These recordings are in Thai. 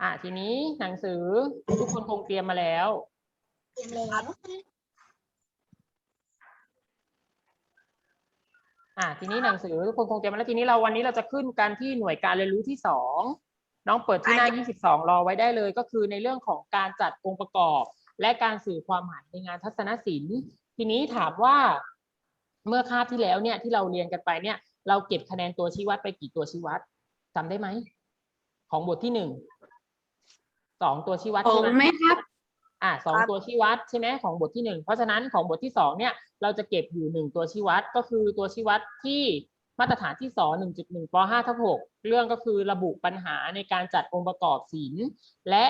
อะทีนี้หนังสือทุกคนคงเตรียมมาแล้วเตรียมแล้วอะทีนี้หนังสือทุกคนคงเตรียมมาแล้วทีนี้เราวันนี้เราจะขึ้นกันที่หน่วยการเรียนรู้ที่สองน้องเปิดที่หน้า 22 รอไว้ได้เลย ก็คือในเรื่องของการจัดองค์ประกอบ และการสื่อความหมายในงานทัศนศิลป์ ทีนี้ถามว่าเมื่อคาบที่แล้วเนี่ยที่เราเรียนกันไปเนี่ย เราเก็บคะแนนตัวชี้วัดไปกี่ตัวชี้วัดจำได้ไหมของบทที่หนึ่ง สองตัวชี้วัดผใช่มไหมไหมครับอ่าสองตัวชี้วัดใช่ไหมของบทที่หนึ่งเพราะฉะนั้นของบทที่สองเนี่ยเราจะเก็บอยู่หนึ่งตัวชี้วัดก็คือตัวชี้วัดที่มาตรฐานที่สองหนึ่งจุดหนึ่งปห้าทับหกเรื่องก็คือระบุปัญหาในการจัดองค์ประกอบศิลป์และ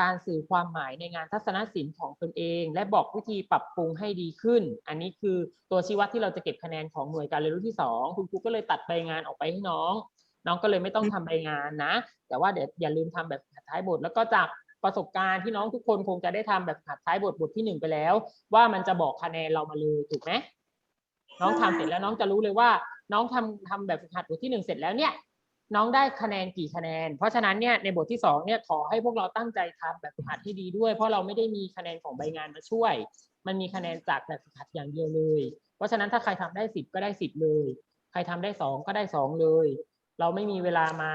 การสื่อความหมายในงานทัศนศิลป์ของตนเอง และบอกวิธีปรับปรุงให้ดีขึ้น อันนี้คือตัวชี้วัดที่เราจะเก็บคะแนนของหน่วยการเรียนรู้ที่สองคุณครูก็เลยตัดใบงานออกไปให้น้อง น้องก็เลยไม่ต้องทำใบงานนะ แต่ว่าเดี๋ยวอย่าลืมทำแบบท้ายบท แล้วก็จากประสบการณ์ที่น้องทุกคนคงจะได้ทำแบบหัดท้ายบทบทที่หนึ่งไปแล้ว ว่ามันจะบอกคะแนนเรามาเลยถูกไหมน้องทำเสร็จแล้วน้องจะรู้เลยว่า น้องทำทำแบบฝึกหัดบทที่หนึ่งเสร็จแล้วเนี่ยน้องได้คะแนนกี่คะแนน เพราะฉะนั้นเนี่ยในบทที่สองเนี่ยขอให้พวกเราตั้งใจทำแบบฝึกหัดที่ดีด้วย เพราะเราไม่ได้มีคะแนนของใบงานมาช่วย มันมีคะแนนจากแบบฝึกหัดอย่างเดียวเลย เพราะฉะนั้นถ้าใครทำได้สิบก็ได้สิบเลย ใครทำได้สองก็ได้สองเลย เราไม่มีเวลามา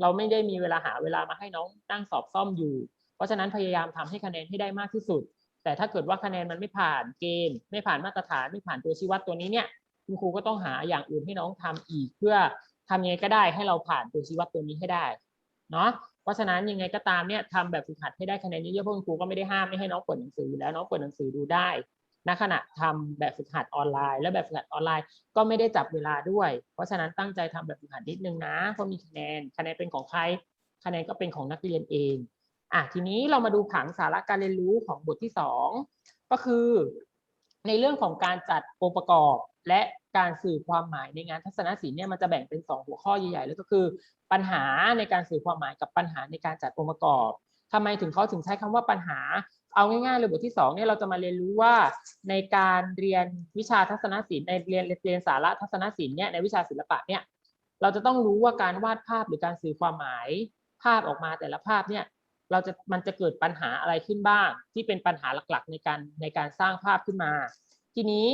เราไม่ได้มีเวลาหาเวลามาให้น้องนั่งสอบซ่อมอยู่ เพราะฉะนั้นพยายามทำให้คะแนนให้ได้มากที่สุด แต่ถ้าเกิดว่าคะแนนมันไม่ผ่านเกณฑ์ ไม่ผ่านมาตรฐานไม่ผ่านตัวชี้วัดตัวนี้เนี่ยคุณครูก็ต้องหาอย่างอื่นให้น้องทำอีก เพื่อทำยังไงก็ได้ให้เราผ่านตัวชี้วัดตัวนี้ให้ได้เนาะเพราะฉะนั้นยังไงก็ตามเนี่ยทำแบบฝึกหัดให้ได้คะแนนเยอะๆเพราะคุณครูก็ไม่ได้ห้ามไม่ให้น้องเปิดหนังสือแล้วน้องเปิดหนังสือดูได้ ณขณะทำแบบฝึกหัดออนไลน์ และแบบฝึกหัดออนไลน์ก็ไม่ได้จับเวลาด้วย เพราะฉะนั้นตั้งใจทำแบบฝึกหัดนิดนึงนะเพราะมีคะแนนคะแนนเป็นของใคร คะแนนก็เป็นของนักเรียนเองอะทีนี้เรามาดูผังสาระการเรียนรู้ของบทที่สองก็คือ ในเรื่องของการจัดองค์ประกอบและการสื่อความหมายในงานทัศนศิลป์เนี่ยมันจะแบ่งเป็นสองหัวข้อใหญ่ๆแล้วก็คือ ปัญหาในการสื่อความหมายกับปัญหาในการจัดองค์ประกอบทำไมถึงเขาถึงใช้คำว่าปัญหา เอาง่ายๆเลยบทที่สองเนี่ยเราจะมาเรียนรู้ว่าในการเรียนวิชาทัศนศิลป์ในเรียนเรียนสาระทัศนศิลป์เนี่ยในวิชาศิลปะเนี่ยเราจะต้องรู้ว่าการวาดภาพหรือการสื่อความหมาย ภาพออกมาแต่ละภาพเนี่ยเราจะมันจะเกิดปัญหาอะไรขึ้นบ้าง ที่เป็นปัญหาหลักๆ ในการในการสร้างภาพขึ้นมา ทีนี้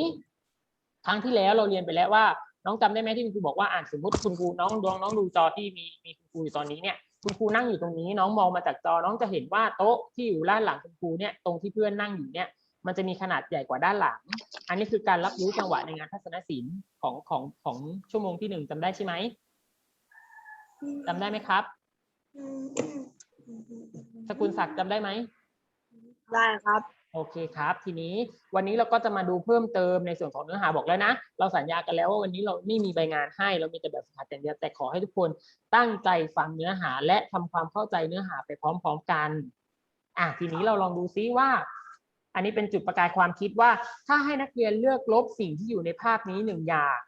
ครั้งที่แล้วเราเรียนไปแล้วว่า น้องจำได้ไหมที่คุณครูบอกว่าอ่านสมมติคุณครูน้องดวงน้องดูจอที่มีมีคุณครูอยู่ตอนนี้เนี่ย คุณครูนั่งอยู่ตรงนี้ น้องมองมาจากจอน้องจะเห็นว่าโต๊ะที่อยู่ด้านหลังคุณครูเนี่ยตรงที่เพื่อนนั่งอยู่เนี่ยมันจะมีขนาดใหญ่กว่าด้านหลัง อันนี้คือการรับรู้จังหวะในงานทัศนศิลป์ของของของชั่วโมงที่หนึ่งจำได้ใช่ไหมจำได้ไหมครับ สกุลศักดิ์จำได้ไหม ได้ครับ โอเคครับ ทีนี้วันนี้เราก็จะมาดูเพิ่มเติมในส่วนของเนื้อหาบอกแล้วนะ เราสัญญากันแล้วว่าวันนี้เราไม่มีใบงานให้ เรามีแต่แบบฝึกหัดอย่างเดียวแต่ขอให้ทุกคนตั้งใจฟังเนื้อหาและทำความเข้าใจเนื้อหาไปพร้อม ๆกันอะทีนี้เราลองดูซิว่า อันนี้เป็นจุดประกายความคิดว่า ถ้าให้นักเรียนเลือกลบสิ่งที่อยู่ในภาพนี้หนึ่งอย่าง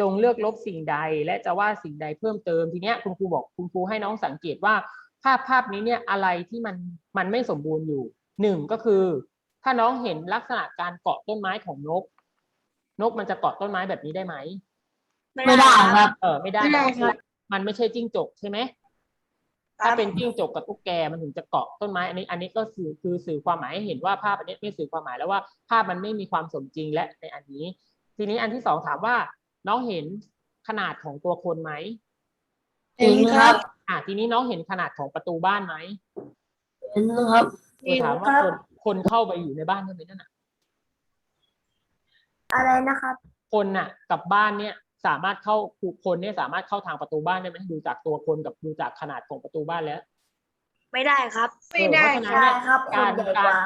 จงเลือกลบสิ่งใด และจะวาดสิ่งใดเพิ่มเติมทีเนี้ยคุณครูบอกคุณครูให้น้องสังเกตว่า ภาพภาพนี้เนี่ยอะไรที่มันมันไม่สมบูรณ์อยู่หนึ่งก็คือ ถ้าน้องเห็นลักษณะการเกาะต้นไม้ของนก นกมันจะเกาะต้นไม้แบบนี้ได้ไหมไม่ได้ครับเออไม่ได้ไม่ได้นะครับมันไม่ใช่จิ้งจกใช่ไหมถ้าเป็นจิ้งจกกับตุ๊กแกมันถึงจะเกาะต้นไม้ อันนี้ อันนี้ก็สื่อคือสื่อความหมายให้เห็นว่าภาพอันนี้ไม่สื่อความหมายแล้วว่าภาพมันไม่มีความสมจริงและในอันนี้ ทีนี้อันที่สองถามว่า น้องเห็นขนาดของตัวคนไหมเห็นครับ อะทีนี้น้องเห็นขนาดของประตูบ้านไหมเห็นครับเออถามว่าคน คนเข้าไปอยู่ในบ้านได้ไหมนั่นน่ะอะไรนะครับ คนน่ะ กับบ้านเนี่ยสามารถเข้าคนเนี่ยสามารถเข้าทางประตูบ้านได้ไหมดูจากตัวคนกับดูจากขนาดของประตูบ้านแล้ว ไม่ได้ครับ ไม่ได้ใช่ครับการคนใหญ่กการว่า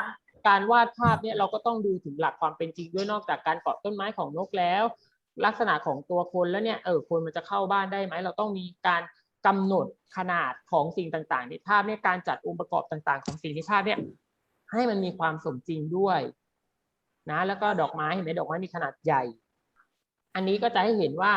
การวาดภาพเนี่ยเราก็ต้องดูถึงหลักความเป็นจริงด้วยนอกจากการเกาะต้นไม้ของนกแล้ว ลักษณะของตัวคนแล้วเนี่ยเออคนมันจะเข้าบ้านได้ไหมเราต้องมีการกำหนดขนาดของสิ่งต่างๆ ในภาพเนี่ยการจัดองค์ประกอบต่างๆ ของสิ่งในภาพเนี่ย ให้มันมีความสมจริงด้วยนะแล้วก็ดอกไม้เห็นไหมดอกไม้มีขนาดใหญ่ อันนี้ก็จะให้เห็นว่า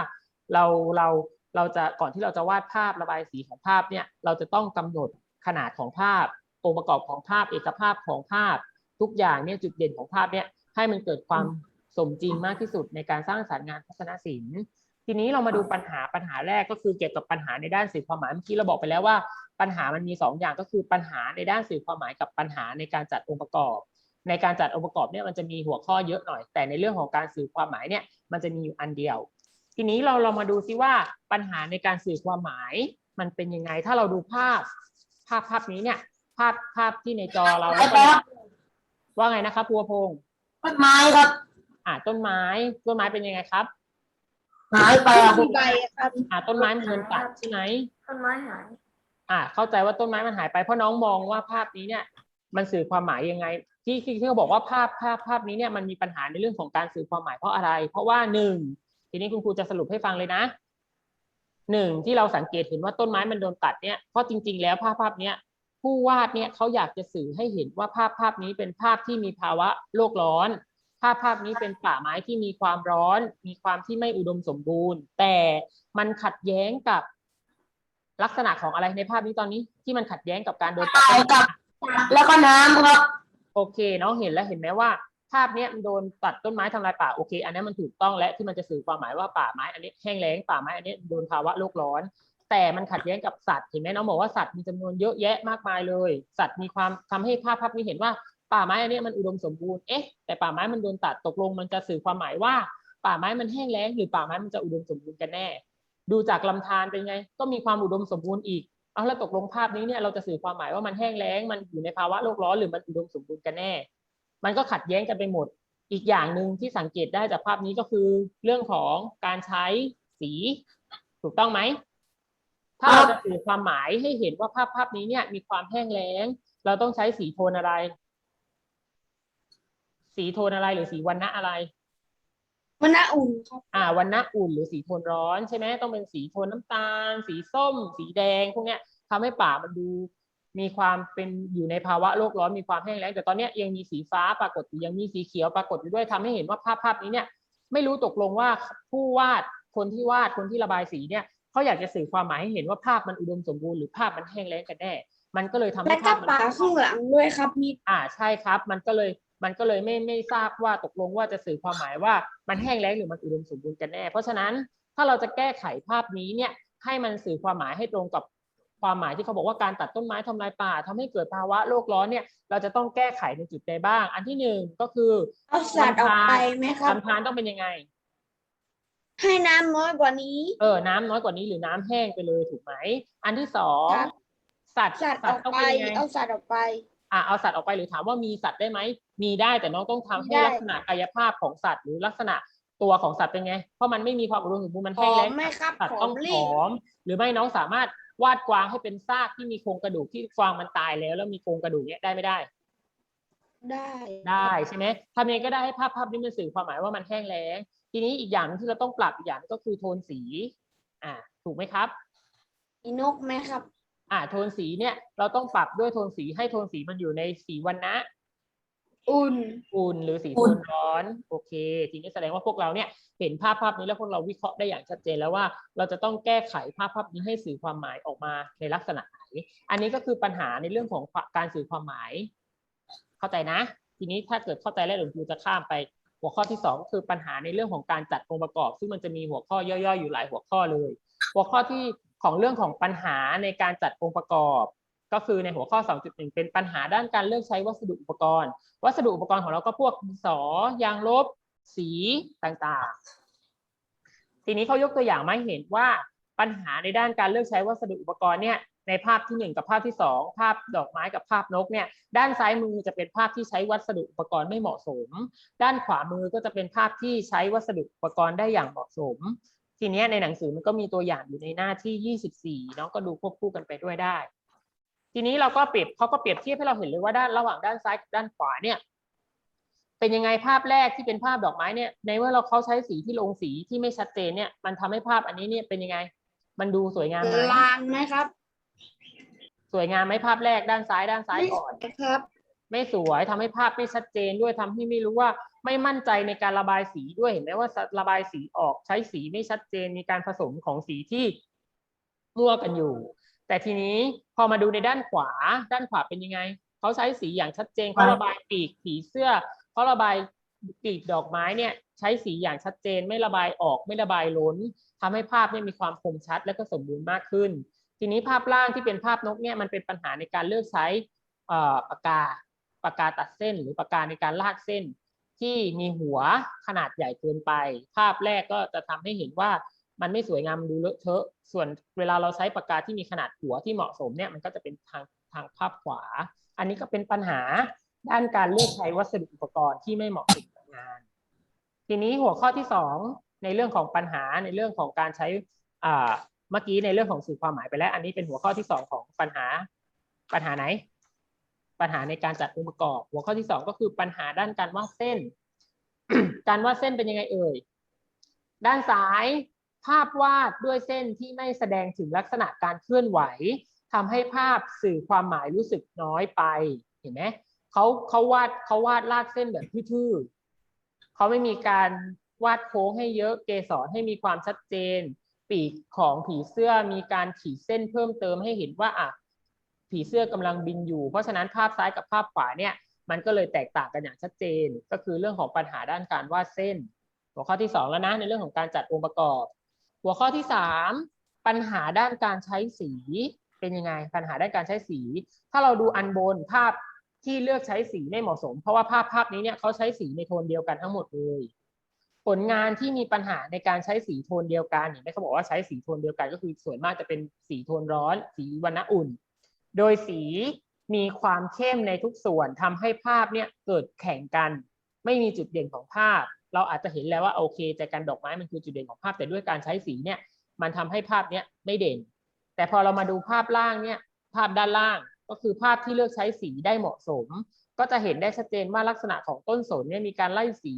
เราเราเราจะก่อนที่เราจะวาดภาพระบายสีของภาพเนี่ยเราจะต้องกำหนดขนาดของภาพ องค์ประกอบของภาพเอกภาพของภาพ ทุกอย่างเนี่ยจุดเด่นของภาพเนี่ยให้มันเกิดความสมจริงมากที่สุดในการสร้างสรรค์งานทัศนศิลป์ทีนี้เรามาดูปัญหาปัญหาแรกก็คือเกี่ยวกับปัญหาในด้านสื่อความหมายเมื่อกี้เราบอกไปแล้วว่า ปัญหามันมีสองอย่างก็คือปัญหาในด้านสื่อความหมายกับปัญหาในการจัดองค์ประกอบ ในการจัดองค์ประกอบเนี่ยมันจะมีหัวข้อเยอะหน่อย แต่ในเรื่องของการสื่อความหมายเนี่ยมันจะมีอยู่อันเดียว ทีนี้เราเรามาดูซิว่าปัญหาในการสื่อความหมาย มันเป็นยังไง ถ้าเราดูภาพ ภาพภาพนี้เนี่ยภาพภาพที่ในจอเราแล้วก็ว่าไงนะครับพัวพงษ์ต้นไม้ครับอ่าต้นไม้ต้นไม้เป็นยังไงครับหายไปครับใบครับอ่าต้นไม้มันโดนตัดใช่ไหมต้นไม้หาย อ่าเข้าใจว่าต้นไม้มันหายไปเพราะน้องมองว่าภาพนี้เนี่ย มันสื่อความหมายยังไงที่ที่ที่เขาบอกว่าภาพภาพภาพนี้เนี่ยมันมีปัญหาในเรื่องของการสื่อความหมายเพราะอะไร เพราะว่าหนึ่งทีนี้คุณครูจะสรุปให้ฟังเลยนะหนึ่งที่เราสังเกตเห็นว่าต้นไม้มันโดนตัดเนี่ยเพราะจริง ๆ แล้วภาพภาพเนี้ยผู้วาดเนี่ยเขาอยากจะสื่อให้เห็นว่าภาพภาพนี้เป็นภาพที่มีภาวะโลกร้อน ภาพภาพนี้เป็นป่าไม้ที่มีความร้อน มีความที่ไม่อุดมสมบูรณ์ แต่มันขัดแย้งกับ ลักษณะของอะไรในภาพนี้ตอนนี้ที่มันขัดแย้งกับการโดนตัดตายกับแล้วก็น้ำครับ โอเคน้องเห็นแล้วเห็นไหมว่า ภาพเนี้ยมันโดนตัดต้นไม้ทำลายป่าโอเค อันนี้มันถูกต้องและที่มันจะสื่อความหมายว่าป่าไม้อันนี้แห้งแล้งป่าไม้อันนี้โดนภาวะโลกร้อน แต่มันขัดแย้งกับสัตว์เห็นไหมน้องบอกว่าสัตว์มีจำนวนเยอะแยะมากมายเลย สัตว์มีความทำให้ภาพภาพนี้เห็นว่าป่าไม้อันนี้มันอุดมสมบูรณ์เอ๊ะแต่ป่าไม้มันโดนตัดตกลงมันจะสื่อความหมายว่า ป่าไม้มันแห้งแล้งหรือป่าไม้มันจะอุดมสมบูรณ์กันแน่ ดูจากลำธารเป็นไง ก็มีความอุดมสมบูรณ์อีกเอาแล้วตกลงภาพนี้เนี่ยเราจะสื่อความหมายว่ามันแห้งแล้งมันอยู่ในภาวะโลกร้อนหรือมันอุดมสมบูรณ์กันแน่ มันก็ขัดแย้งกันไปหมด อีกอย่างหนึ่งที่สังเกตได้จากภาพนี้ก็คือ เรื่องของการใช้สีถูกต้องไหมถ้าเราจะสื่อความหมายให้เห็นว่าภาพภาพนี้เนี่ย มีความแห้งแล้ง เราต้องใช้สีโทนอะไร สีโทนอะไรหรือสีวันณะอะไร มันน่าอุ่นครับอ่าวันณะอุ่นหรือสีโทนร้อนใช่ไหมต้องเป็นสีโทนน้ำตาล สีส้ม สีแดงพวกเนี้ยทำให้ป่ามันดูมีความเป็นอยู่ในภาวะโลกร้อนมีความแห้งแล้งแต่ตอนเนี้ยยังมีสีฟ้าปรากฏอยู่ยังมีสีเขียวปรากฏอยู่ด้วยทำให้เห็นว่าภาพภาพนี้เนี่ย ไม่รู้ตกลงว่าผู้วาดคนที่วาดคนที่ระบายสีเนี่ยเขาอยากจะสื่อความหมายให้เห็นว่าภาพมันอุดมสมบูรณ์หรือภาพมันแห้งแล้งกันแน่มันก็เลยทำให้และก็ภาพมันป่าข้างหลังด้วยครับมีอ่าใช่ครับ มันก็เลย มันก็เลยไม่ไม่ทราบว่าตกลงว่าจะสื่อความหมายว่ามันแห้งแล้งหรือมันอุดมสมบูรณ์กันแน่ เพราะฉะนั้นถ้าเราจะแก้ไขภาพนี้เนี่ยให้มันสื่อความหมายให้ตรงกับความหมายที่เขาบอกว่าการตัดต้นไม้ทำลายป่าทำให้เกิดภาวะโลกร้อนเนี่ยเราจะต้องแก้ไขในจุดใดบ้าง อันที่หนึ่งก็คือเอาสัตว์ออกไปไหมครับลำธารต้องเป็นยังไง ให้น้ำน้อยกว่านี้ เออน้ำน้อยกว่านี้หรือน้ำแห้งไปเลยถูกไหมอันที่สองครับสัตว์สัตว์ออกต้องไปเป็นยังไงเอาสัตว์ออกไปอะเอาสัตว์ออกไปหรือถามว่ามีสัตว์ได้ไหม มีได้แต่น้องต้องทำมีให้ได้ลักษณะกายภาพของสัตว์ หรือลักษณะตัวของสัตว์เป็นไง เพราะมันไม่มีความอุดมสมบูรณ์มันหแห้องแล้มงไหมครับสัตว์หอต้อมงรีผบอม หรือไม่น้องสามารถวาดกวางให้เป็นซากที่มีโครงกระดูกที่กวางมันตายแล้ว แล้วมีโครงกระดูกเนี้ยได้ไม่ได้ ได้ได้ใช่ไหมทำยังไงก็ได้ให้ภาพภาพนี้มันสื่อความหมายว่ามันแห้งแล้ง ทีนี้อีกอย่างหนึ่งที่เราต้องปรับอีกอย่างหนึ่งก็คือโทนสี อ่า ถูกไหมครับมีนกไหมครับ อ่า โทนสีเนี่ยเราต้องปรับด้วยโทนสีให้โทนสีมันอยู่ในสีวันนะ อุ่น อุ่นหรือสีอุ่โทนนร้อนโอเค ทีนี้แสดงว่าพวกเราเนี่ยเห็นภาพภาพนี้แล้วพวกเราวิเคราะห์ได้อย่างชัดเจนแล้วว่า เราจะต้องแก้ไขภาพภาพนี้ให้สื่อความหมายออกมาในลักษณะไหน อันนี้ก็คือปัญหาในเรื่องของการสื่อความหมาย เข้าใจนะ ทีนี้ถ้าเกิดเข้าใจแล้วเดี๋ยวครูจะข้ามไป หัวข้อที่สองก็คือปัญหาในเรื่องของการจัดองค์ประกอบ ซึ่งมันจะมีหัวข้อย่อยๆ อยู่หลายหัวข้อเลย หัวข้อที่ของเรื่องของปัญหาในการจัดองค์ประกอบ ก็คือในหัวข้อ 2.1 เป็นปัญหาด้านการเลือกใช้วัสดุอุปกรณ์ วัสดุอุปกรณ์ของเราก็พวกสอยางลบ สีต่างๆ ทีนี้เขายกตัวอย่างมาเห็นว่าปัญหาในด้านการเลือกใช้วัสดุอุปกรณ์เนี่ยในภาพที่หนึ่งกับภาพที่สองภาพดอกไม้กับภาพนกเนี่ยด้านซ้ายมือจะเป็นภาพที่ใช้วัสดุอุปกรณ์ไม่เหมาะสม ด้านขวามือก็จะเป็นภาพที่ใช้วัสดุอุปกรณ์ได้อย่างเหมาะสม ทีนี้ในหนังสือมันก็มีตัวอย่างอยู่ในหน้าที่ 24น้องก็ดูควบคู่กันไปด้วยได้ ทีนี้เราก็เปรียบเขาก็เปรียบเทียบให้เราเห็นเลยว่าด้านระหว่างด้านซ้ายกับด้านขวาเนี่ย เป็นยังไงภาพแรกที่เป็นภาพดอกไม้เนี่ย ในเมื่อเราเขาใช้สีที่ลงสีที่ไม่ชัดเจนเนี่ย มันทำให้ภาพอันนี้เนี่ยเป็นยังไง มันดูสวยงามไหมลางไหมครับ สวยงามไหมภาพแรกด้านซ้ายด้านซ้ายไม่ก่อนครับ ไม่สวยทำให้ภาพไม่ชัดเจนด้วยทำให้ไม่รู้ว่าไม่มั่นใจในการระบายสีด้วยเห็นไหมว่าระบายสีออกใช้สีไม่ชัดเจนมีการผสมของสีที่มั่วกันอยู่ แต่ทีนี้พอมาดูในด้านขวา ด้านขวาเป็นยังไง เขาใช้สีอย่างชัดเจนเขาระบายปีกผีเสื้อเขาระบายกลีบดอกไม้เนี่ยใช้สีอย่างชัดเจนไม่ระบายออกไม่ระบายล้นทำให้ภาพเนี่ยมีความคมชัดและก็สมบูรณ์มากขึ้น ทีนี้ภาพล่างที่เป็นภาพนกเนี่ยมันเป็นปัญหาในการเลือกใช้เอ่อปากกาปากกาตัดเส้น หรือปากกาในการลากเส้น ที่มีหัวขนาดใหญ่เกินไป ภาพแรกก็จะทำให้เห็นว่า มันไม่สวยงามดูเลอะเทอะ ส่วนเวลาเราใช้ปากกาที่มีขนาดหัวที่เหมาะสมเนี่ยมันก็จะเป็นทางทางภาพขวา อันนี้ก็เป็นปัญหาด้านการเลือกใช้วัสดุอุปกรณ์ที่ไม่เหมาะสมกับงาน ทีนี้หัวข้อที่สองในเรื่องของปัญหาในเรื่องของการใช้อ่าเมื่อกี้ในเรื่องของสื่อความหมายไปแล้ว อันนี้เป็นหัวข้อที่สองของปัญหาปัญหาไหน ปัญหาในการจัดองค์ประกอบ หัวข้อที่สองก็คือปัญหาด้านการวาดเส้น การวาดเส้นเป็นยังไงเอ่ยด้านซ้าย ภาพวาดด้วยเส้นที่ไม่แสดงถึงลักษณะการเคลื่อนไหวทำให้ภาพสื่อความหมายรู้สึกน้อยไปเห็นไหมเขาเขาวาดเขาวาดลากเส้นแบบทื่อๆเขาไม่มีการวาดโค้งให้เยอะเกสรให้มีความชัดเจน ปีกของผีเสื้อมีการขีดเส้นเพิ่มเติมให้เห็นว่าอะผีเสื้อกำลังบินอยู่ เพราะฉะนั้นภาพซ้ายกับภาพขวาเนี่ยมันก็เลยแตกต่างกันอย่างชัดเจน ก็คือเรื่องของปัญหาด้านการวาดเส้น หัวข้อที่สองแล้วนะในเรื่องของการจัดองค์ประกอบ หัวข้อที่สามปัญหาด้านการใช้สีเป็นยังไง ปัญหาด้านการใช้สี ถ้าเราดูอันบนภาพที่เลือกใช้สีไม่เหมาะสม เพราะว่าภาพภาพนี้เนี่ยเขาใช้สีในโทนเดียวกันทั้งหมดเลยผลงานที่มีปัญหาในการใช้สีโทนเดียวกันอย่างที่เขาบอกว่าใช้สีโทนเดียวกัน ก็คือส่วนมากจะเป็นสีโทนร้อน สีวรรณอุ่น โดยสีมีความเข้มในทุกส่วนทำให้ภาพเนี่ยเกิดแข่งกัน ไม่มีจุดเด่นของภาพ เราอาจจะเห็นแล้วว่าโอเคใจกันดอกไม้มันคือจุดเด่นของภาพแต่ด้วยการใช้สีเนี่ย มันทำให้ภาพเนี้ยไม่เด่น แต่พอเรามาดูภาพล่างเนี่ย ภาพด้านล่างก็คือภาพที่เลือกใช้สีได้เหมาะสม ก็จะเห็นได้ชัดเจนว่าลักษณะของต้นสนเนี่ยมีการไล่สี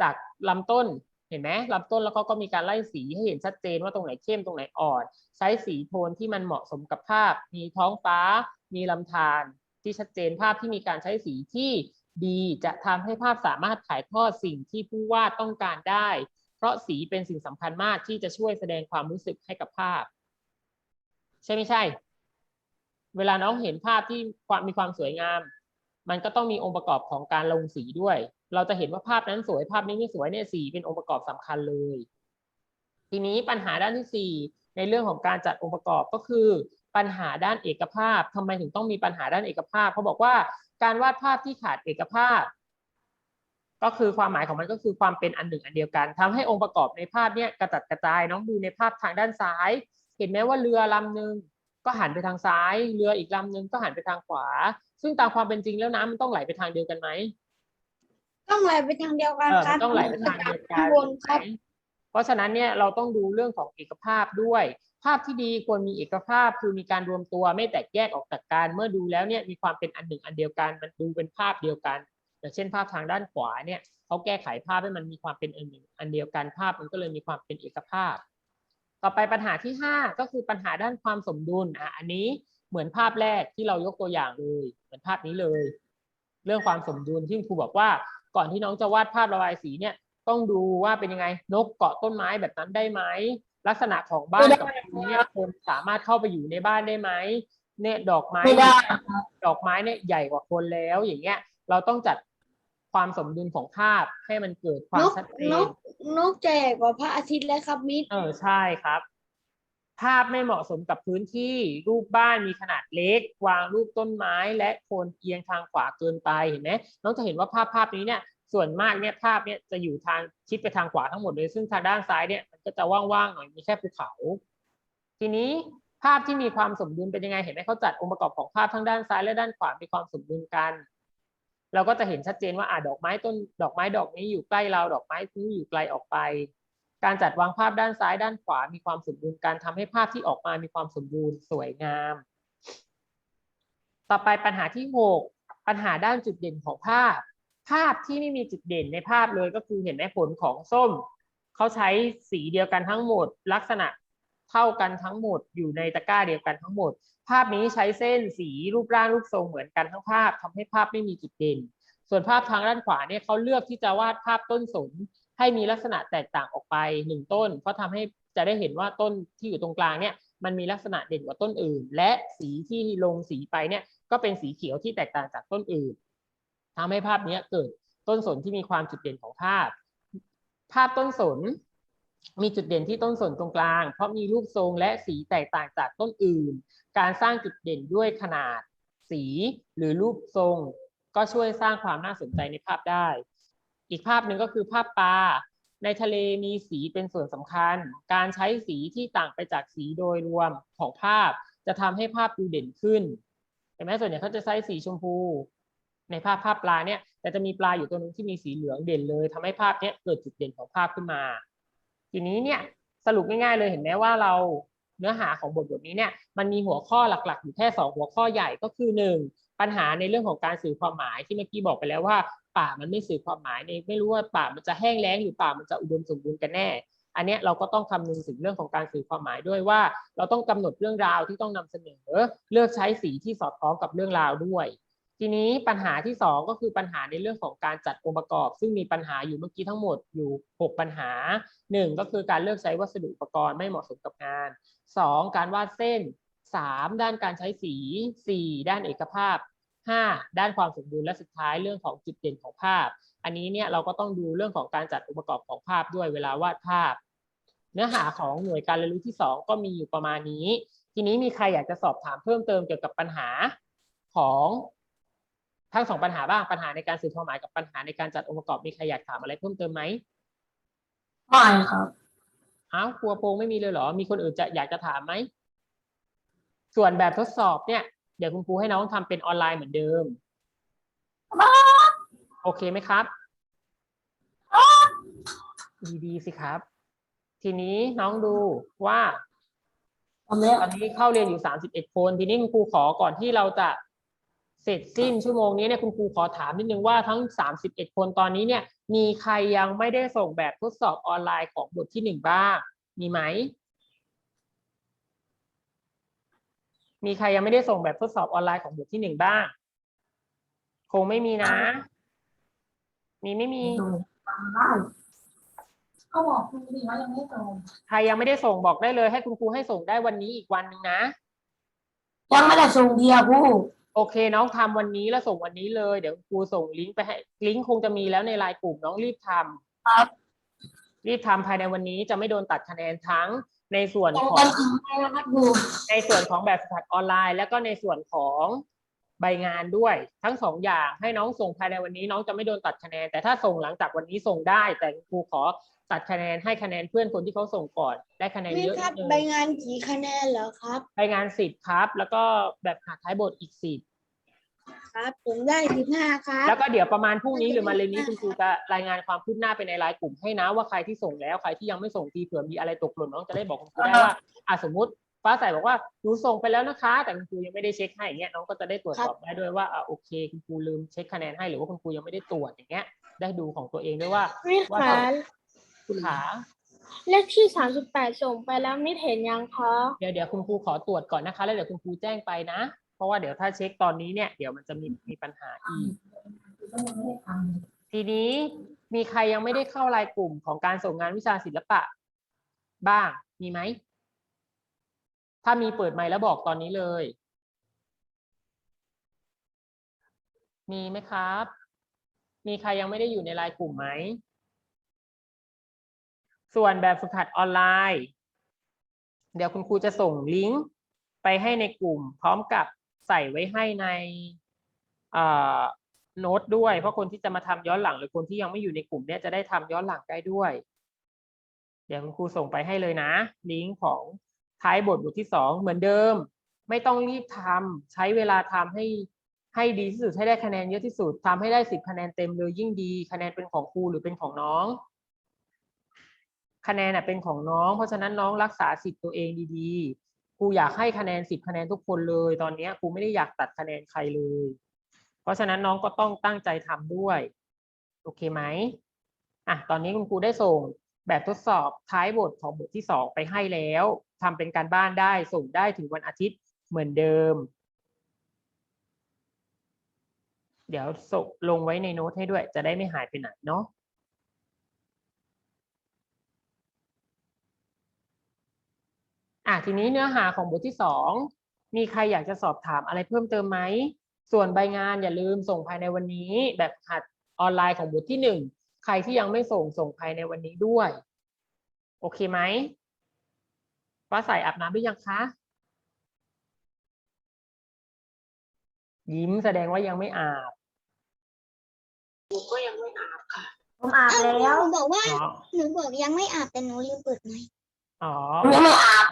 จากลำต้นเห็นไหมลำต้นแล้วเขาก็มีการไล่สีให้เห็นชัดเจนว่าตรงไหนเข้มตรงไหนอ่อน ใช้สีโทนที่มันเหมาะสมกับภาพ มีท้องฟ้า มีลำธารที่ชัดเจนภาพที่มีการใช้สีที่ ดีจะทำให้ภาพสามารถถ่ายทอดสิ่งที่ผู้วาดต้องการได้ เพราะสีเป็นสิ่งสำคัญมากที่จะช่วยแสดงความรู้สึกให้กับภาพ ใช่ไม่ใช่ เวลาน้องเห็นภาพที่ความมีความสวยงาม มันก็ต้องมีองค์ประกอบของการลงสีด้วย เราจะเห็นว่าภาพนั้นสวยภาพนี้ไม่สวยเนี่ยสีเป็นองค์ประกอบสำคัญเลย ทีนี้ปัญหาด้านที่สี่ในเรื่องของการจัดองค์ประกอบก็คือปัญหาด้านเอกภาพทำไมถึงต้องมีปัญหาด้านเอกภาพเขาบอกว่า การวาดภาพที่ขาดเอกภาพ ก็คือความหมายของมันก็คือความเป็นอันหนึ่งอันเดียวกันทำให้องค์ประกอบในภาพเนี่ยกระจัดกระจายน้องดูในภาพทางด้านซ้าย เห็นไหมว่าเรือลำหนึ่งก็หันไปทางซ้าย เรืออีกลำหนึ่งก็หันไปทางขวา ซึ่งตามความเป็นจริงแล้วน้ำมันต้องไหลไปทางเดียวกันไหมต้องไหลไปทางเดียวกันเออครัมับนต้องไหลไปทางเดียวกัข้านงบนครับเพราะฉะนั้นเนี่ยเราต้องดูเรื่องของเอกภาพด้วย ภาพที่ดีควรมีเอกภาพคือมีการรวมตัวไม่แตกแยกออกจากกัน เมื่อดูแล้วเนี่ยมีความเป็นอันหนึ่งอันเดียวกัน มันดูเป็นภาพเดียวกัน อย่างเช่นภาพทางด้านขวาเนี่ยเขาแก้ไขภาพให้มันมีความเป็นอันหนึ่งอันเดียวกันภาพมันก็เลยมีความเป็นเอกภาพ ต่อไปปัญหาที่ห้าก็คือปัญหาด้านความสมดุลอะอันนี้เหมือนภาพแรกที่เรายกตัวอย่างเลยเหมือนภาพนี้เลย เรื่องความสมดุลที่ครูบอกว่าก่อนที่น้องจะวาดภาพระบายสีเนี่ยต้องดูว่าเป็นยังไงนกเกาะต้นไม้แบบนั้นได้ไหม ลักษณะของบ้านกับพื้นเนี่ยคนสามารถเข้าไปอยู่ในบ้านได้ไหมเนี่ยดอกไม้ไม่ได้ดอกไม้เนี่ยใหญ่กว่าคนแล้วอย่างเงี้ย เราต้องจัดความสมดุลของภาพให้มันเกิดความนกชัดเจนนกนกแจกกว่าพระอาทิตย์เลยครับมิตรเออใช่ครับ ภาพไม่เหมาะสมกับพื้นที่รูปบ้านมีขนาดเล็ก วางรูปต้นไม้และโคนเอียงทางขวาเกินไปเห็นไหมน้องจะเห็นว่าภาพภาพนี้เนี่ย ส่วนมากเนี่ยภาพเนี่ยจะอยู่ทางชิดไปทางขวาทั้งหมดเลยซึ่งทางด้านซ้ายเนี่ยมันก็จะว่างๆหน่อยมีแค่ภูเขา ทีนี้ภาพที่มีความสมดุลเป็นยังไงเห็นไหมเขาจัดองค์ประกอบของภาพทั้งด้านซ้ายและด้านขวามีความสมดุลกัน เราก็จะเห็นชัดเจนว่าอ่าดอกไม้ต้นดอกไม้ดอกนี้อยู่ใกล้เราดอกไม้นี้อยู่ไกลออกไป การจัดวางภาพด้านซ้ายด้านขวามีความสมดุลการทำให้ภาพที่ออกมามีความสมบูรณ์สวยงาม ต่อไปปัญหาที่หกปัญหาด้านจุดเด่นของภาพ ภาพที่ไม่มีจุดเด่นในภาพเลยก็คือเห็นไหมผลของส้ม เขาใช้สีเดียวกันทั้งหมด ลักษณะเท่ากันทั้งหมด อยู่ในตะกร้าเดียวกันทั้งหมด ภาพนี้ใช้เส้นสีรูปร่างรูปทรงเหมือนกันทั้งภาพทำให้ภาพไม่มีจุดเด่น ส่วนภาพทางด้านขวาเนี่ยเขาเลือกที่จะวาดภาพต้นสนให้มีลักษณะแตกต่างออกไปหนึ่งต้น เพราะทำให้จะได้เห็นว่าต้นที่อยู่ตรงกลางเนี่ยมันมีลักษณะเด่นกว่าต้นอื่น และสีที่ลงสีไปเนี่ยก็เป็นสีเขียวที่แตกต่างจากต้นอื่น ทำให้ภาพนี้เกิดต้นสนที่มีความจุดเด่นของภาพ ภาพต้นสน มีจุดเด่นที่ต้นสนตรงกลาง เพราะมีรูปทรงและสีแตกต่างจากต้นอื่น การสร้างจุดเด่นด้วยขนาด สีหรือรูปทรง ก็ช่วยสร้างความน่าสนใจในภาพได้ อีกภาพหนึ่งก็คือภาพปลาในทะเลมีสีเป็นส่วนสำคัญ การใช้สีที่ต่างไปจากสีโดยรวมของภาพ จะทำให้ภาพดูเด่นขึ้นเห็นไหมส่วนใหญ่เขาจะใช้สีชมพู ในภาพภาพปลาเนี่ยแต่จะมีปลาอยู่ตัวหนึงที่มีสีเหลืองเด่นเลยทำให้ภาพเนี้ยเกิดจุดเด่นของภาพขึ้นมา ทีนี้เนี่ยสรุปง่ายๆเลยเห็นไหมว่าเราเนื้อหาของบทบทนี้เนี่ยมันมีหัวข้อหลักๆ อยู่แค่สองหัวข้อใหญ่ก็คือหนึ่งปัญหาในเรื่องของการสื่อความหมายที่เมื่อกี้บอกไปแล้วว่า ป่ามันไม่สื่อความหมายในไม่รู้ว่าป่ามันจะแห้งแล้งหรือป่ามันจะอุดมสมบูรณ์กันแน่ อันนี้เราก็ต้องคำนึงถึงเรื่องของการสื่อความหมายด้วยว่า เราต้องกำหนดเรื่องราวที่ต้องนำเสนอ เลือกใช้สีที่สอดคล้องกับเรื่องราวด้วย ทีนี้ปัญหาที่สองก็คือปัญหาในเรื่องของการจัดองค์ประกอบ ซึ่งมีปัญหาอยู่เมื่อกี้ทั้งหมดอยู่ 6 ปัญหา 1 ก็คือการเลือกใช้วัสดุอุปกรณ์ไม่เหมาะสมกับงาน 2 การวาดเส้น 3 ด้านการใช้สี 4 ด้านเอกภาพ 5 ด้านความสมบูรณ์และสุดท้ายเรื่องของจุดเด่นของภาพ อันนี้เนี่ยเราก็ต้องดูเรื่องของการจัดองค์ประกอบของภาพด้วยเวลาวาดภาพ เนื้อหาของหน่วยการเรียนรู้ที่ 2 ก็มีอยู่ประมาณนี้ ทีนี้มีใครอยากจะสอบถามเพิ่มเติมเกี่ยวกับปัญหาของ ทั้งสองปัญหาบ้างปัญหาในการสื่อความหมายกับปัญหาในการจัดองค์ประกอบมีใครอยากถามอะไรเพิ่มเติมไหมไม่ครับอ้าวครัวโปงไม่มีเลยเหรอ มีคนอื่นจะอยากจะถามไหมส่วนแบบทดสอบเนี่ยเดี๋ยวคุณครูให้น้องทำเป็นออนไลน์เหมือนเดิม โอเคไหมครับ ดีดีๆสิครับ ทีนี้น้องดูว่าตอนนี้ตอนนี้เข้าเรียนอยู่31คน ทีนี้คุณครูขอก่อนที่เราจะ เสร็จสิ้นชั่วโมงนี้เนี่ยคุณครูขอถามนิดนึงว่าทั้ง 31 คนตอนนี้เนี่ยมีใครยังไม่ได้ส่งแบบทดสอบออนไลน์ของบทที่หนึ่งบ้าง มีไหม มีใครยังไม่ได้ส่งแบบทดสอบออนไลน์ของบทที่หนึ่งบ้าง คงไม่มีนะ มีไม่มีดูได้เขาบอกคุณดีว่ายังไม่ตรงใครยังไม่ได้ส่งบอกได้เลย ให้คุณครูให้ส่งได้วันนี้อีกวันหนึ่งนะ ยังไม่ได้ส่งเดียผู้ โอเคน้องทำวันนี้แล้วส่งวันนี้เลย เดี๋ยวครูส่งลิงก์ไปให้ลิงก์คงจะมีแล้วในไลน์กลุ่มน้องรีบทำครับ รีบทำภายในวันนี้จะไม่โดนตัดคะแนนทั้งในส่วนตรงขอกังนจริงไหมนะครับครูในส่วนของแบบฝึกหัดออนไลน์ แล้วก็ในส่วนของใบงานด้วย ทั้งสองอย่างให้น้องส่งภายในวันนี้ น้องจะไม่โดนตัดคะแนนแต่ถ้าส่งหลังจากวันนี้ส่งได้ แต่ครูขอ ตัดคะแนนให้คะแนนเพื่อนคนที่เขาส่งก่อน ได้คะแนนมีเยอะครันิบดนึงใบงานกี่คะแนนเหรอครับใบงานสิบครับ แล้วก็แบบหัดท้ายบทอีกสิบครับ ผมได้สิบห้าครับแล้วก็เดี๋ยวประมาณพรุ่งนี้หรือมาเร็วนี้คุณครูจะรายงานความคืบหน้าไปในไลน์กลุ่มให้นะว่าใครที่ส่งแล้วใครที่ยังไม่ส่งทีเผื่อมีอะไรตกหล่นน้องจะได้บอกคุณครูได้ว่าอะสมมติฟ้าใสบอกว่าหนูส่งไปแล้วนะคะ แต่คุณครูยังไม่ได้เช็คให้อย่างเงี้ยน้องก็จะได้ตรวจสอบได้ด้วยว่าอะโอเค คุณครูลืมเช็คคะแนนให้หรือว่าคุณครูยังไม่ได้ตรวจอย่างเงี้ยได้ดูของตัวเองด้วยว่ามิตรว่า คะคุณขา เลขที่สามสิบแปดส่งไปแล้วมิตรเห็นยังคะเดี๋ยวเดี๋ยวคุณครูขอตรวจก่อนนะคะ แล้วเดี๋ยวคุณครูแจ้งไปนะ เพราะว่าเดี๋ยวถ้าเช็คตอนนี้เนี่ยเดี๋ยวมันจะมีมีปัญหาอีกก็ยังไม่ได้ททีนี้มีใครยังไม่ได้เข้ารายกลุ่มของการส่งงานวิชาศิลปะ บ้างมีไหม ถ้ามีเปิดไมค์แล้วบอกตอนนี้เลย มีไหมครับ มีใครยังไม่ได้อยู่ในรายกลุ่มไหม ส่วนแบบฝึกหัดออนไลน์ เดี๋ยวคุณครูจะส่งลิงก์ไปให้ในกลุ่ม พร้อมกับใส่ไว้ให้ในโน้ตด้วย เพราะคนที่จะมาทำย้อนหลังหรือคนที่ยังไม่อยู่ในกลุ่มเนี่ยจะได้ทำย้อนหลังได้ด้วย เดี๋ยวคุณครูส่งไปให้เลยนะ ลิงก์ของท้ายบทบทที่สองเหมือนเดิม ไม่ต้องรีบทำใช้เวลาทำให้ให้ดีที่สุดให้ได้คะแนนเยอะที่สุดทำให้ได้สิบคะแนนเต็มเลยยิ่งดี คะแนนเป็นของครูหรือเป็นของน้อง คะแนนเป็นของน้อง เพราะฉะนั้นน้องรักษาสิทธิ์ตัวเองดีๆครูอยากให้คะแนนสิบคะแนนทุกคนเลย ตอนนี้ครูไม่ได้อยากตัดคะแนนใครเลย เพราะฉะนั้นน้องก็ต้องตั้งใจทำด้วย โอเคไหมอะตอนนี้คุณครูได้ส่งแบบทดสอบท้ายบทของบทที่สองไปให้แล้วทำเป็นการบ้านได้ส่งได้ถึงวันอาทิตย์เหมือนเดิม เดี๋ยวส่งลงไว้ในโน้ตให้ด้วย จะได้ไม่หายไปไหนเนาะ อะทีนี้เนื้อหาของบทที่สองมีใครอยากจะสอบถามอะไรเพิ่มเติมไหม ส่วนใบงานอย่าลืมส่งภายในวันนี้ แบบหัดออนไลน์ของบทที่หนึ่งใครที่ยังไม่ส่งส่งภายในวันนี้ด้วย โอเคไหมฟ้าใสอาบน้ำหรือยังคะ ยิ้มแสดงว่ายังไม่อาบผมอาบอ้าวแล้ว หนูบอกว่า เนาะ หนูบอกยังไม่อาบแต่หนูลืมเปิดไมค์ อ๋อผมยังไม่อาบ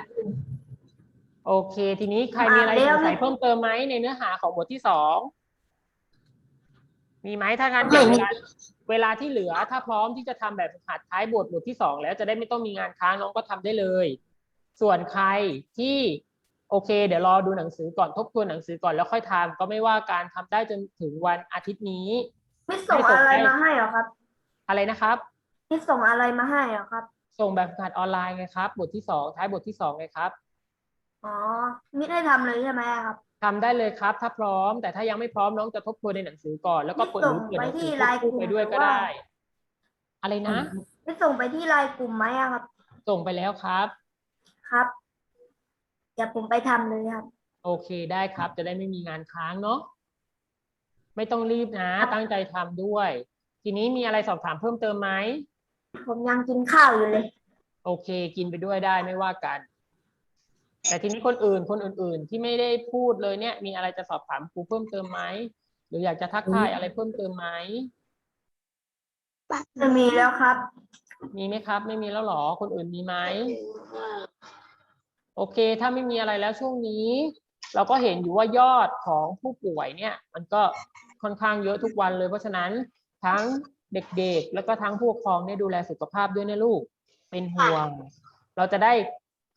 โอเค ทีนี้ใครมีอะไรอ่าแล้สวงสัยเพิ่มเติมไหมในเนื้อหาของบทที่สองมีไหมถ้างั้นไม่เวมีลาเวลาที่เหลือถ้าพร้อมที่จะทำแบบฝึกหัดท้ายบทบทที่สองแล้วจะได้ไม่ต้องมีงานค้างน้องก็ทำได้เลย ส่วนใครที่โอเค เดี๋ยวรอดูหนังสือก่อนทบทวนหนังสือก่อนแล้วค่อยทำก็ไม่ว่าการทำได้จนถึงวันอาทิตย์นี้พี่ส่งอะไรมาให้เหรอครับ อะไรนะครับพี่ส่งอะไรมาให้เหรอครับ ส่งแบบฝึกหัดออนไลน์ไงครับ บทที่สองท้ายบทที่สองไงครับอ๋อมิได้ทำเลยใช่ไหมครับทำได้เลยครับ ถ้าพร้อม แต่ถ้ายังไม่พร้อมน้องจะทบทวนในหนังสือก่อน แล้วก็เปิดหรือเปิดหนังสือส่งไปที่ไลน์ควบคู่ไปด้วยก็ได้กลุ่มอะไรนะพี่ส่งไปที่ไลน์กลุ่มไหมอะครับ ส่งไปแล้วครับ ครับเดี๋ยวผมไปทำเลยครับ โอเคได้ครับ จะได้ไม่มีงานค้างเนาะไม่ต้องรีบนะครับตั้งใจทำด้วย ทีนี้มีอะไรสอบถามเพิ่มเติมไหม ผมยังกินข้าวอยู่เลย โอเค กินไปด้วยได้ไม่ว่ากัน แต่ทีนี้คนอื่นคนอื่น ๆ ที่ไม่ได้พูดเลยเนี่ย มีอะไรจะสอบถามครูเพิ่มเติมไหมหรืออยากจะทักทายอะไรเพิ่มเติมไหมปัดจะมีแล้วครับ มีไหมครับ ไม่มีแล้วเหรอคนอื่นมีไหมโอเค ถ้าไม่มีอะไรแล้วช่วงนี้ เราก็เห็นอยู่ว่ายอดของผู้ป่วยเนี่ย มันก็ค่อนข้างเยอะทุกวันเลย เพราะฉะนั้นทั้ง เด็กๆ แล้วก็ทั้งผู้ปกครองเนี่ยดูแลสุขภาพด้วยนะลูก เป็นห่วง เราจะได้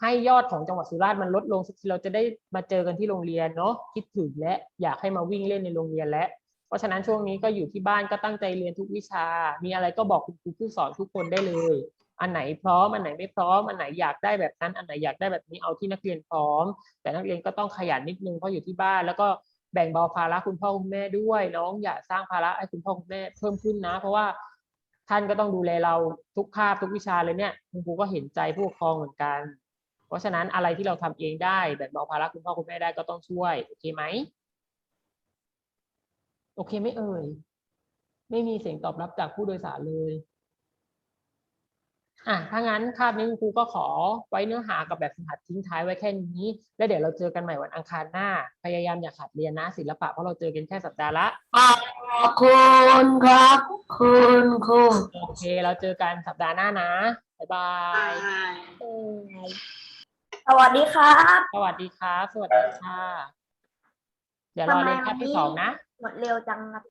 ให้ยอดของจังหวัดสุราษฎร์มันลดลงสักทีเราจะได้มาเจอกันที่โรงเรียนเนาะคิดถึงและอยากให้มาวิ่งเล่นในโรงเรียนและ เพราะฉะนั้นช่วงนี้ก็อยู่ที่บ้านก็ตั้งใจเรียนทุกวิชา มีอะไรก็บอกคุณครูผู้สอนทุกคนได้เลย อันไหนพร้อมอันไหนไม่พร้อมอันไหนอยากได้แบบนั้นอันไหนอยากได้แบบนี้เอาที่นักเรียนพร้อม แต่นักเรียนก็ต้องขยันนิดนึงเพราะอยู่ที่บ้านแล้วก็ แบ่งเบาภาระคุณพ่อคุณแม่ด้วย น้องอย่าสร้างภาระให้คุณพ่อคุณแม่เพิ่มขึ้นนะ เพราะว่าท่านก็ต้องดูแลเราทุกคาบทุกวิชาเลยเนี่ยคุณครูก็เห็นใจผู้ปกครองเหมือนกัน เพราะฉะนั้นอะไรที่เราทำเองได้แบ่งเบาภาระคุณพ่อคุณแม่ได้ก็ต้องช่วยโอเคไหมโอเคไม่เอ่ยไม่มีเสียงตอบรับจากผู้โดยสารเลย อะถ้างั้นคาบนี้คุณครูก็ขอไว้เนื้อหากับแบบฝึกหัดทิ้งท้ายไว้แค่นี้ แล้วเดี๋ยวเราเจอกันใหม่วันอังคารหน้า พยายามอย่าขาดเรียนนะ ศิลปะเพราะเราเจอกันแค่สัปดาห์ละขอบคุณครับ คุณครูโอเค เราเจอกันสัปดาห์หน้านะ บ๊ายบายเออสวัสดีครับ สวัสดีครับ สวัสดีค่ะ เดี๋ยวรอเรียนคาบที่สองนะ หมดเร็วจังครับ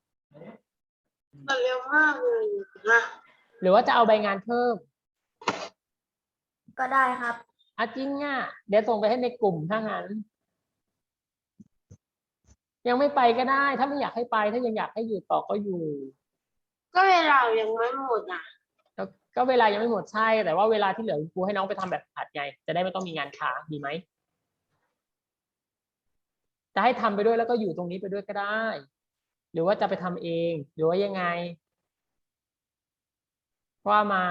มันเร็วมากเลยนะ หรือว่าจะเอาใบงานเพิ่ม ก็ได้ครับอะจริงอะเดี๋ยวส่งไปให้ในกลุ่มถ้างั้น ยังไม่ไปก็ได้ ถ้าไม่อยากให้ไป ถ้ายังอยากให้อยู่ต่อก็อยู่ ก็เวลายังไม่หมดอะก็ก็เวลายังไม่หมดใช่ แต่ว่าเวลาที่เหลือครูให้น้องไปทำแบบผัดไง จะได้ไม่ต้องมีงานค้างดีไหมจะให้ทำไปด้วยแล้วก็อยู่ตรงนี้ไปด้วยก็ได้ หรือว่าจะไปทำเอง หรือว่ายังไง ว่ามา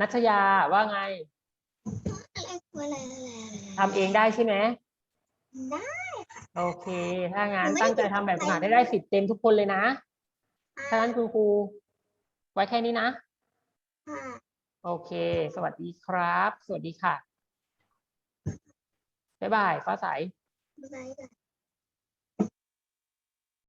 นัชยาว่าไง อะไรอะไรอะไรทำเองได้ใช่ไหมได้โอเค ถ้างั้นตั้งใจทำแบบฝึกหัดให้ได้สิบเต็มทุกคนเลยนะถ้างั้นคุณครูไว้แค่นี้นะค่ะโอเค สวัสดีครับ สวัสดีค่ะ บ๊ายบาย ฟ้าใส บ๊ายบาย